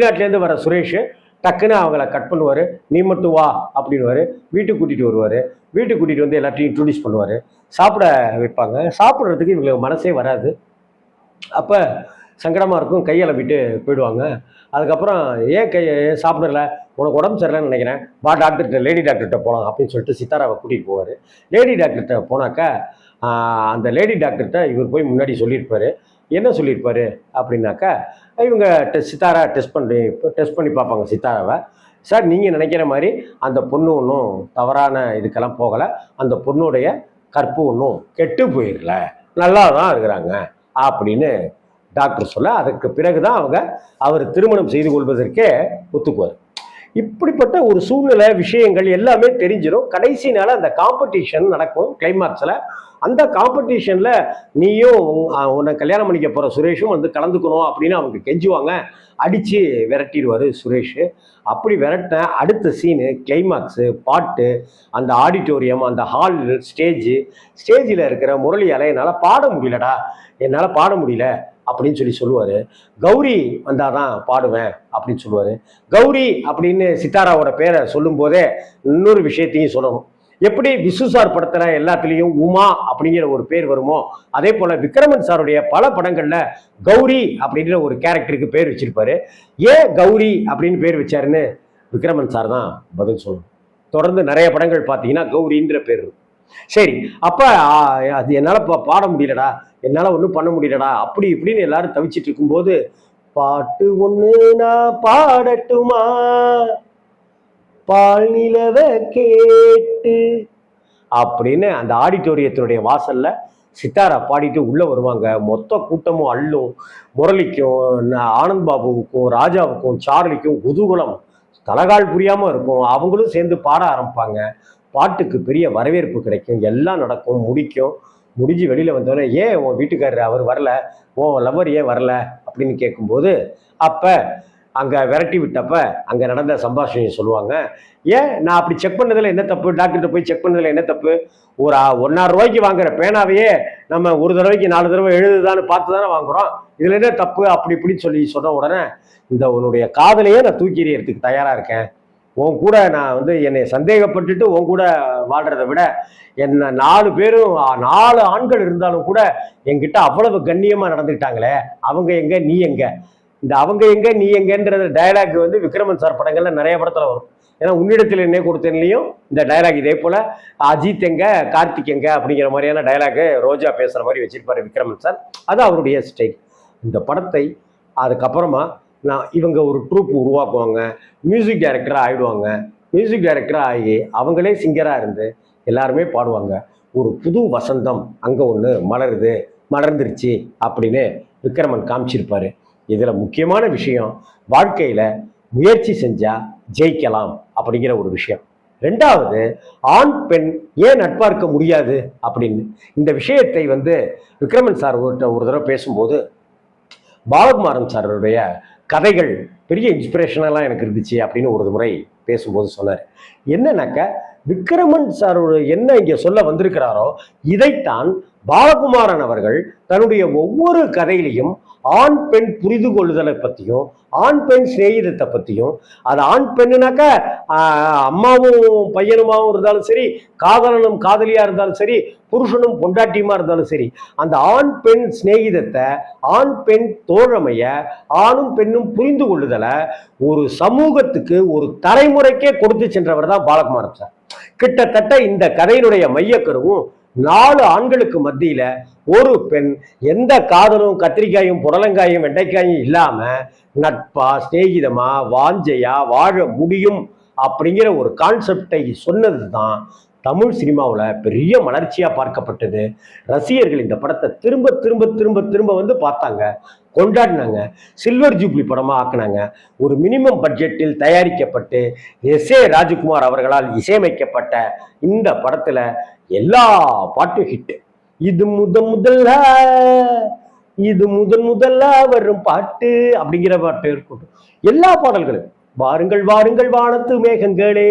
வெளிநாட்டிலேருந்து வர சுரேஷ் டக்குன்னு அவங்கள கட் பண்ணுவார். நீ மட்டும் வா அப்படின்னுவாரு. வீட்டுக்கு கூட்டிகிட்டு வருவார். வீட்டுக்கு கூட்டிகிட்டு வந்து எல்லாத்தையும் இன்ட்ரடியூஸ் பண்ணுவார். சாப்பிட வைப்பாங்க. சாப்பிட்றதுக்கு இவங்களுக்கு மனசே வராது. அப்போ சங்கடமாக இருக்கும். கையளப்பிட்டு போயிடுவாங்க. அதுக்கப்புறம் ஏன் கை ஏன் சாப்பிடல? உனக்கு உடம்பு சரியில்லைன்னு நினைக்கிறேன். வா டாக்டர்கிட்ட லேடி டாக்டர்கிட்ட போகலாம் அப்படின்னு சொல்லிட்டு சித்தாராவை கூட்டிகிட்டு போவார். லேடி டாக்டர்கிட்ட போனாக்கா அந்த லேடி டாக்டர்கிட்ட இவர் போய் முன்னாடி சொல்லியிருப்பார். என்ன சொல்லியிருப்பார் அப்படின்னாக்கா இவங்க டெஸ்ட் சித்தாரா டெஸ்ட் பண்ணி டெஸ்ட் பண்ணி பார்ப்பாங்க சித்தாராவை. சார் நீங்கள் நினைக்கிற மாதிரி அந்த பொண்ணு ஒன்றும் தவறான இதுக்கெல்லாம் போகலை. அந்த பொண்ணுடைய கற்பு ஒன்றும் கெட்டு போயிடல நல்லா தான் இருக்கிறாங்க அப்படின்னு டாக்டர் சொல்ல அதுக்கு பிறகு தான் அவங்க அவர் திருமணம் செய்து கொள்வதற்கே ஒத்துக்குவார். இப்படிப்பட்ட ஒரு சூழ்நிலை விஷயங்கள் எல்லாமே தெரிஞ்சிடும் கடைசி நாள் அந்த காம்படிஷன் நடக்கும் கிளைமாக்ஸில் அந்த காம்படிஷனில் நீயும் உன்- உன்னை கல்யாணம் பண்ணிக்க போகிற சுரேஷும் வந்து கலந்துக்கணும் அப்படின்னு அவங்க கெஞ்சுவாங்க. அடித்து விரட்டிடுவார் சுரேஷ். அப்படி விரட்டின அடுத்த சீனு கிளைமாக்ஸு பாட்டு அந்த ஆடிட்டோரியம் அந்த ஹால் ஸ்டேஜ் ஸ்டேஜில் இருக்கிற முரளியால் என்னால் பாட முடியலடா. என்னால் பாட முடியல. அப்படின்னு சொல்லி சொல்லுவார். கௌரி வந்தால் தான் பாடுவேன் அப்படின்னு சொல்லுவார். கௌரி அப்படின்னு சித்தாராவோட பேரை சொல்லும்போதே இன்னொரு விஷயத்தையும் சொல்லணும். எப்படி விசு சார் படத்துல எல்லாத்துலேயும் உமா அப்படிங்கிற ஒரு பேர் வருமோ அதே போல விக்ரமன் சாருடைய பல படங்கள்ல கௌரி அப்படின்ற ஒரு கேரக்டருக்கு பேர் வச்சிருப்பாரு. ஏன் கௌரி அப்படின்னு பேர் வச்சாருன்னு விக்ரமன் சார் தான் பதில் சொல்லணும். தொடர்ந்து நிறைய படங்கள் பார்த்தீங்கன்னா கௌரின்ற பேர் இருக்கும். சரி அப்போ அது என்னால் பாட முடியலடா. என்னால் ஒன்றும் பண்ண முடியலடா. அப்படி இப்படின்னு எல்லாரும் தவிச்சிட்டு இருக்கும்போது பாட்டு ஒன்று நான் பாடட்டுமா? பால் நிலவ கேட்டு. அப்படின்னு அந்த ஆடிட்டோரியத்தினுடைய வாசல்ல சித்தாரா பாடிட்டு உள்ள வருவாங்க. மொத்த கூட்டமும் அள்ளும் முரளிக்கும் ஆனந்த் பாபுவுக்கும் ராஜாவுக்கும் சார்லிக்கும் குதூகலம் தலகால் புரியாம இருக்கும். அவங்களும் சேர்ந்து பாட ஆரம்பிப்பாங்க. பாட்டுக்கு பெரிய வரவேற்பு கிடைக்கும். எல்லாம் நடக்கும் முடிக்கும். முடிஞ்சு வெளியில் வந்தோடனே ஏன் உன் வீட்டுக்காரர் அவர் வரல? ஓ லவர் ஏன் வரல? அப்படின்னு கேட்கும்போது அப்போ அங்கே விரட்டி விட்டப்ப அங்கே நடந்த சம்பாஷணையை சொல்லுவாங்க. ஏன்? நான் அப்படி செக் பண்ணதில் என்ன தப்பு? டாக்டர்கிட்ட போய் செக் பண்ணதில் என்ன தப்பு? ஒரு ஒன்னாறு ரூபாய்க்கு வாங்குற பேனாவையே நம்ம ஒரு தடவைக்கு நாலு தடவை எழுதுதான்னு பார்த்து தானே வாங்குறோம். இதில் என்ன தப்பு? அப்படி இப்படின்னு சொல்லி சொன்ன உடனே இந்த உன்னுடைய காதலையே நான் தூக்கி எறியறதுக்கு தயாராக இருக்கேன். உன் கூட நான் வந்து என்னை சந்தேகப்பட்டுட்டு உன் கூட வாழ்றதை விட என்ன நாலு பேரும் நாலு ஆண்கள் இருந்தாலும் கூட என்கிட்ட அவ்வளவு கண்ணியமா நடந்துக்கிட்டாங்களே அவங்க எங்க நீ எங்க? இந்த அவங்க எங்க நீ எங்கேன்றது டயலாக் வந்து விக்ரமன் சார் படங்கள்ல நிறைய படத்துல வரும். ஏன்னா உன்னிடத்தில் என்ன கொடுத்தேன்லையும் இந்த டயலாக் இதே போல் அஜித் எங்க கார்த்திக் எங்க அப்படிங்கிற மாதிரியான டயலாக் ரோஜா பேசுகிற மாதிரி வச்சிருப்பாரு விக்ரமன் சார் அது அவருடைய ஸ்டைல் இந்த படத்தை அதுக்கப்புறமா நான் இவங்க ஒரு ட்ரூப் உருவாக்குவாங்க. மியூசிக் டைரக்டராக ஆகிடுவாங்க மியூசிக் டைரக்டராக ஆகி அவங்களே சிங்கராக இருந்து எல்லாருமே பாடுவாங்க. ஒரு புது வசந்தம் அங்கே ஒன்று மலருது. மலர்ந்துருச்சு அப்படின்னு விக்ரமன் காமிச்சிருப்பாரு. இதில் முக்கியமான விஷயம் வாழ்க்கையில் முயற்சி செஞ்சால் ஜெயிக்கலாம் அப்படிங்கிற ஒரு விஷயம். ரெண்டாவது ஆண் பெண் ஏன் நட்பாக இருக்க முடியாது அப்படின்னு. இந்த விஷயத்தை வந்து விக்ரமன் சார் ஒரு தடவை பேசும்போது பாலகுமாரன் சாருடைய கதைகள் பெரிய இன்ஸ்பிரேஷனெல்லாம் எனக்கு இருந்துச்சு அப்படின்னு ஒரு முறை பேசும்போது சொன்னார். என்னன்னாக்க விக்ரமன் சார் என்ன இங்கே சொல்ல வந்திருக்கிறாரோ இதைத்தான் பாலகுமாரன் அவர்கள் தன்னுடைய ஒவ்வொரு கதையிலையும் ஆண் பெண் புரிந்து கொள்ளுதலை பற்றியும் ஆண் பெண் சிநேகிதத்தை பற்றியும் அது ஆண் பெண்ணுனாக்க அம்மாவும் பையனுமாவும் இருந்தாலும் சரி காதலனும் காதலியாக இருந்தாலும் சரி புருஷனும் பொண்டாட்டியுமா இருந்தாலும் சரி அந்த ஆண் பெண் சிநேகிதத்தை ஆண் பெண் தோழமைய ஆணும் பெண்ணும் புரிந்து கொள்ளுதலை ஒரு சமூகத்துக்கு ஒரு தலைமுறைக்கே கொடுத்து சென்றவர் தான் பாலகுமாரன் சார். கிட்டத்தட்ட இந்த கதையினுடைய மையக்கருவும் நாலு ஆண்களுக்கு மத்தியில ஒரு பெண் எந்த காதலும் கத்திரிக்காயும் புடலங்காயும் வெண்டைக்காயும் இல்லாம நட்பா சிநேகிதமா வாஞ்சையா வாழ முடியும் அப்படிங்கிற ஒரு கான்செப்டை சொன்னது தான் தமிழ் சினிமாவில் பெரிய மலர்ச்சியாக பார்க்கப்பட்டது. ரசிகர்கள் இந்த படத்தை திரும்ப திரும்ப திரும்ப திரும்ப வந்து பார்த்தாங்க. கொண்டாடினாங்க. சில்வர் ஜூப்ளி படமாக ஆக்குனாங்க. ஒரு மினிமம் பட்ஜெட்டில் தயாரிக்கப்பட்டு எஸ் ஏ ராஜ்குமார் அவர்களால் இசையமைக்கப்பட்ட இந்த படத்தில் எல்லா பாட்டும் ஹிட்டு இது முத முதல்ல இது முதன் முதல்ல வரும் பாட்டு அப்படிங்கிற பாட்டு இருக்கட்டும் எல்லா பாடல்களும் வாருங்கள் வாருங்கள் வானத்து மேகங்களே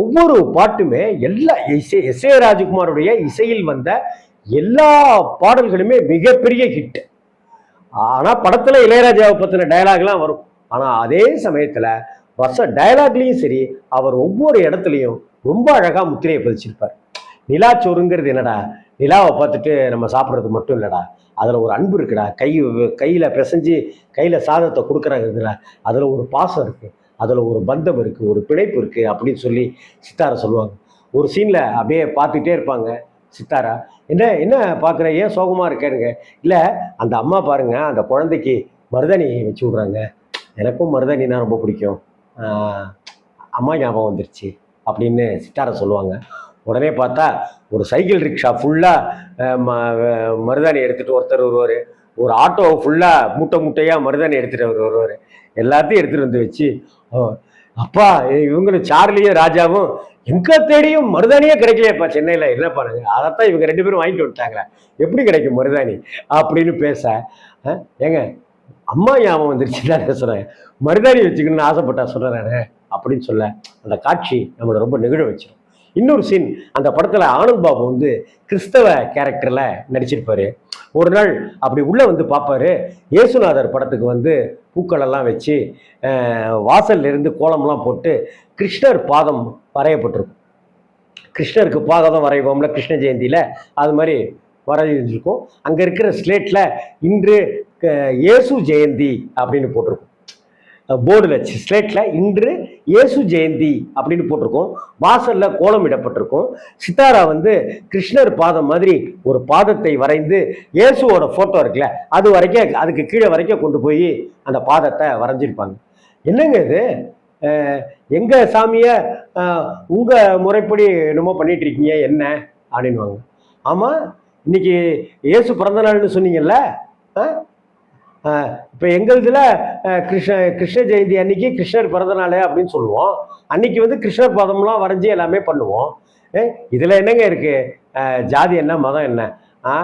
ஒவ்வொரு பாட்டுமே எல்லா இசை எஸ் ஏ ராஜ்குமாருடைய இசையில் வந்த எல்லா பாடல்களுமே மிகப்பெரிய ஹிட் ஆனால் படத்தில் இளையராஜாவை பற்றின டயலாக்லாம் வரும். ஆனால் அதே சமயத்தில் வருஷ டயலாக்லேயும் சரி அவர் ஒவ்வொரு இடத்துலையும் ரொம்ப அழகாக முத்திரையை பதிச்சிருப்பார். நிலாச்சோறுங்கிறது என்னடா? நிலாவை பார்த்துட்டு நம்ம சாப்பிட்றது மட்டும் இல்லைடா. அதில் ஒரு அன்பு இருக்குடா. கை கையில் பிசைஞ்சு கையில் சாதத்தை கொடுக்குறாங்கிறதுல அதில் ஒரு பாசம் இருக்குது அதில் ஒரு பந்தம் இருக்குது ஒரு பிணைப்பு இருக்குது அப்படின்னு சொல்லி சித்தாரை சொல்லுவாங்க. ஒரு சீனில் அப்படியே பார்த்துட்டே இருப்பாங்க சித்தாரா. என்ன என்ன பார்க்குற? ஏன் சோகமாக இருக்கேனுங்க? இல்லை அந்த அம்மா பாருங்கள் அந்த குழந்தைக்கு மருதாணி வச்சு விட்றாங்க. எனக்கும் மருதாணினா ரொம்ப பிடிக்கும். அம்மா ஞாபகம் வந்துருச்சு அப்படின்னு சித்தாரை சொல்லுவாங்க. உடனே பார்த்தா ஒரு சைக்கிள் ரிக்ஷா ஃபுல்லாக மருதாணி எடுத்துகிட்டு ஒருத்தர் வருவார். ஒரு ஆட்டோ ஃபுல்லாக மூட்டை மூட்டையாக மருதாணி எடுத்துகிட்டு அவர் வருவார். எல்லாத்தையும் எடுத்துகிட்டு வந்து வச்சு "ஓ, அப்பா இவங்களும் சார்லியும் ராஜாவும் எங்க தேடியும் மருதாணியே கிடைக்கலையேப்பா சென்னையில். என்ன பண்ணுங்க அதைத்தான் இவங்க ரெண்டு பேரும் வாங்கிட்டு வந்துட்டாங்களே. எப்படி கிடைக்கும் மருதாணி? அப்படின்னு பேச ஏங்க அம்மா ஞாபகம் வந்துருச்சு தான் சொல்கிறேன் மருதாணி வச்சுக்கணும்னு ஆசைப்பட்டா சொல்கிறேன் அப்படின்னு சொல்ல அந்த காட்சி நம்மளை ரொம்ப நெகிழ வச்சிடும் இன்னொரு சீன் அந்த படத்தில் ஆனந்த் பாபு வந்து கிறிஸ்தவ கேரக்டரில் நடிச்சிருப்பாரு. ஒரு நாள் அப்படி உள்ளே வந்து பார்ப்பாரு. இயேசுநாதர் படத்துக்கு வந்து பூக்கள் எல்லாம் வச்சு வாசல்ல இருந்து கோலம்லாம் போட்டு கிருஷ்ணர் பாதம் வரையப்பட்டிருக்கும். கிருஷ்ணருக்கு பாதம் வரைவோம்ல கிருஷ்ண ஜெயந்தியில் அது மாதிரி வரைஞ்சிருக்கும். அங்கே இருக்கிற ஸ்லேட்டில் இன்று க- இயேசு ஜெயந்தி அப்படின்னு போட்டிருக்கும். போர்டில் ஸ்லேட்டில் இன்று இயேசு ஜெயந்தி அப்படின்னு போட்டிருக்கோம். வாசலில் கோலம் இடப்பட்டிருக்கும். சித்தாரா வந்து கிருஷ்ணர் பாதம் மாதிரி ஒரு பாதத்தை வரைந்து இயேசுவோட ஃபோட்டோ இருக்குல்ல அது வரைக்கும் அதுக்கு கீழே வரைக்கும் கொண்டு போய் அந்த பாதத்தை வரைஞ்சிருப்பாங்க. என்னங்க இது? எங்கள் சாமியை உங்கள் முறைப்படி என்னமோ பண்ணிட்டு இருக்கீங்க என்ன? அப்படின்வாங்க ஆமாம் இன்னைக்கு இயேசு பிறந்த நாள்னு சொன்னீங்கல்ல இப்போ எங்களுதுல கிருஷ்ண கிருஷ்ண ஜெயந்தி அன்னைக்கு கிருஷ்ணர் பிறந்தநாள் அப்படின்னு சொல்லுவோம். அன்னைக்கு வந்து கிருஷ்ணர் பதம்லாம் வரைஞ்சி எல்லாமே பண்ணுவோம். இதில் என்னங்க இருக்கு? ஜாதி என்ன மதம் என்ன? ஆ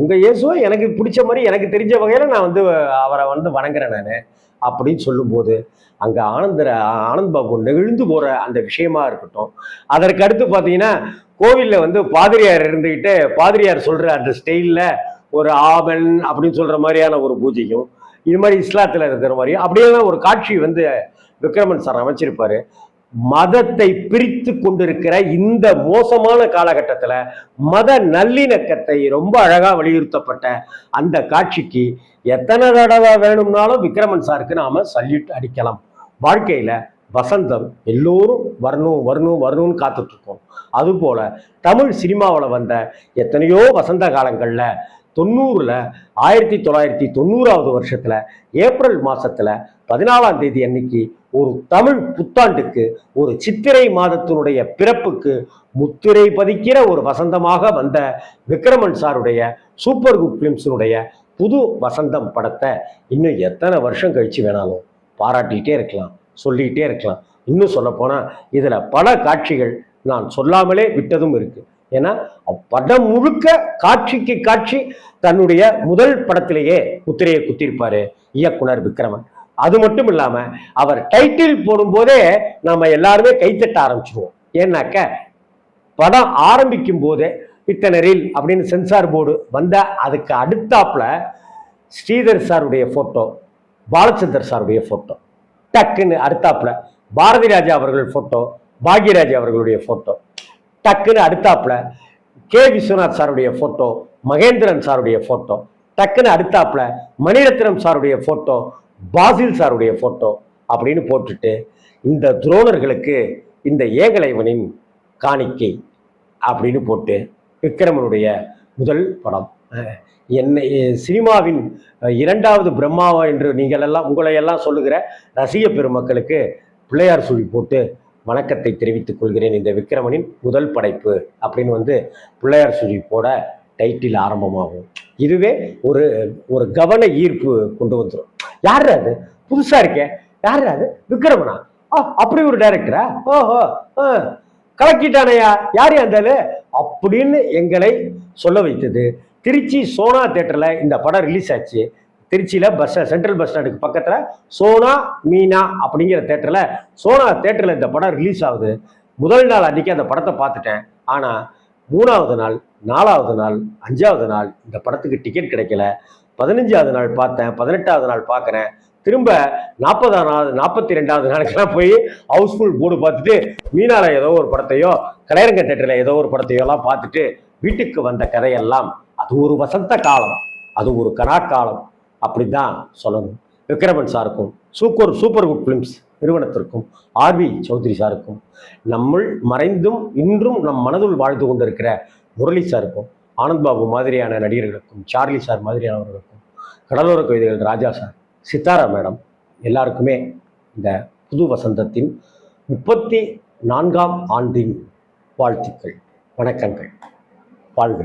உங்கள் இயேசுவை எனக்கு பிடிச்ச மாதிரி எனக்கு தெரிஞ்ச வகையில் நான் வந்து அவரை வந்து வணங்குறேன் நான் அப்படின்னு சொல்லும்போது அங்கே ஆனந்தர ஆனந்த் பாபு நெகிழ்ந்து போகிற அந்த விஷயமா இருக்கட்டும். அதற்கு அடுத்து பார்த்தீங்கன்னா கோவிலில் வந்து பாதிரியார் இருந்துக்கிட்டு பாதிரியார் சொல்கிற அந்த ஸ்டைலில் ஒரு ஆபன் அப்படின்னு சொல்கிற மாதிரியான ஒரு பூஜையும் இது மாதிரி இஸ்லாத்தில் இருக்கிற மாதிரியும் அப்படியே ஒரு காட்சி வந்து விக்ரமன் சார் அமைச்சிருப்பார். மதத்தை பிரித்து கொண்டிருக்கிற இந்த மோசமான காலகட்டத்தில் மத நல்லிணக்கத்தை ரொம்ப அழகாக வலியுறுத்தப்பட்ட அந்த காட்சிக்கு எத்தனை தடவை வேணும்னாலும் விக்ரமன் சாருக்கு நாம சல்யூட் அடிக்கலாம். வாழ்க்கையில் வசந்தம் எல்லோரும் வரணும் வரணும் வரணும்னு காத்துட்ருக்கோம் அதுபோல் தமிழ் சினிமாவில் வந்த எத்தனையோ வசந்த காலங்களில் தொண்ணூறில் ஆயிரத்தி தொள்ளாயிரத்தி தொண்ணூறாவது வருஷத்தில் ஏப்ரல் மாதத்தில் பதினாலாம் தேதி அன்னைக்கு ஒரு தமிழ் புத்தாண்டுக்கு ஒரு சித்திரை மாதத்தினுடைய பிறப்புக்கு முத்திரை பதிக்கிற ஒரு வசந்தமாக வந்த விக்ரமன் சாருடைய சூப்பர் குட் ஃபிலிம்ஸினுடைய புது வசந்தம் படத்தை இன்னும் எத்தனை வருஷம் கழிச்சு வேணாலும் பாராட்டிகிட்டே இருக்கலாம் சொல்லிக்கிட்டே இருக்கலாம். இன்னும் சொல்லப்போனால் இதில் பல காட்சிகள் நான் சொல்லாமலே விட்டதும் இருக்குது ஏன்னா படம் முழுக்க காட்சிக்கு காட்சி தன்னுடைய முதல் படத்திலேயே முத்திரையை குத்திருப்பாரு இயக்குனர் விக்ரமன். அது மட்டும் இல்லாம அவர் டைட்டில் போடும்போதே நாம எல்லாருமே கைத்தட்ட ஆரம்பிச்சிருவோம். ஏன்னாக்க படம் ஆரம்பிக்கும் போதே பித்தனரில் அப்படின்னு சென்சார் போர்டு வந்த அதுக்கு அடுத்தாப்புல ஸ்ரீதர் சாருடைய போட்டோ பாலச்சந்தர் சாருடைய போட்டோ டக்குன்னு அடுத்தாப்புல பாரதி ராஜா அவர்கள் போட்டோ பாக்யராஜ் அவர்களுடைய போட்டோ டக்குன்னு அடுத்தாப்புல கே. விஸ்வநாத் சாருடைய போட்டோ மகேந்திரன் சாருடைய போட்டோ டக்குன்னு அடுத்தாப்புல மணிரத்னம் சாருடைய போட்டோ பாசில் சாருடைய போட்டோ அப்படின்னு போட்டுட்டு இந்த துரோணர்களுக்கு இந்த ஏகலைவனின் காணிக்கை அப்படின்னு போட்டு விக்ரமனுடைய முதல் படம். என்னை சினிமாவின் இரண்டாவது பிரம்மாவா என்று நீங்கள் எல்லாம் உங்களை எல்லாம் சொல்லுகிற ரசிக பெருமக்களுக்கு பிள்ளையார் சுழி போட்டு வணக்கத்தை தெரிவித்துக் கொள்கிறேன். இந்த விக்ரமனின் முதல் படைப்பு அப்படின்னு வந்து பிள்ளையார் சுழிப்போட டைட்டில் ஆரம்பமாகும். இதுவே ஒரு ஒரு கவன ஈர்ப்பு கொண்டு வந்துடும் யார் அது? புதுசா இருக்கே. யார் அது? விக்ரமனா ஆ அப்படி ஒரு டைரக்டரா ஓஹோ ஆ கலக்கிட்டானையா? யார் அந்த அப்படின்னு எங்களை சொல்ல வைத்தது. திருச்சி சோனா தேட்டரில் இந்த படம் ரிலீஸ் ஆச்சு. திருச்சியில் பஸ் சென்ட்ரல் பஸ் ஸ்டாண்டுக்கு பக்கத்தில் சோனா மீனா அப்படிங்கிற தேட்டரில் சோனா தேட்டரில் இந்த படம் ரிலீஸ் ஆகுது. முதல் நாள் அன்றைக்கி அந்த படத்தை பார்த்துட்டேன். ஆனால் மூணாவது நாள் நாலாவது நாள் அஞ்சாவது நாள் இந்த படத்துக்கு டிக்கெட் கிடைக்கல. பதினஞ்சாவது நாள் பார்த்தேன் பதினெட்டாவது நாள் பார்க்குறேன். திரும்ப நாற்பதாம் நாள் நாற்பத்தி ரெண்டாவது நாளுக்கெல்லாம் போய் ஹவுஸ்ஃபுல் போர்டு பார்த்துட்டு மீனால ஏதோ ஒரு படத்தையோ கலையரங்க தேட்டரில் ஏதோ ஒரு படத்தையோ எல்லாம் பார்த்துட்டு வீட்டுக்கு வந்த கதையெல்லாம் அது ஒரு வசந்த காலம். அது ஒரு கனாக்காலம் அப்படி தான் சொல்லணும். விக்ரமன் சாருக்கும் சூப்பர் சூப்பர் குட் ஃபிலிம்ஸ் நிறுவனத்திற்கும் ஆர்வி சௌத்ரி சாருக்கும் நம்முள் மறைந்தும் இன்றும் நம் மனதுள் வாழ்ந்து கொண்டிருக்கிற முரளி சாருக்கும் ஆனந்த் பாபு மாதிரியான நடிகர்களுக்கும் சார்லி சார் மாதிரியானவர்களுக்கும் கடலோர கவிதைகள் ராஜா சார் சித்தாரா மேடம் எல்லாருக்குமே இந்த புது வசந்தத்தின் முப்பத்தி நான்காம் ஆண்டின் வாழ்த்துக்கள் வணக்கங்கள். வாழ்க.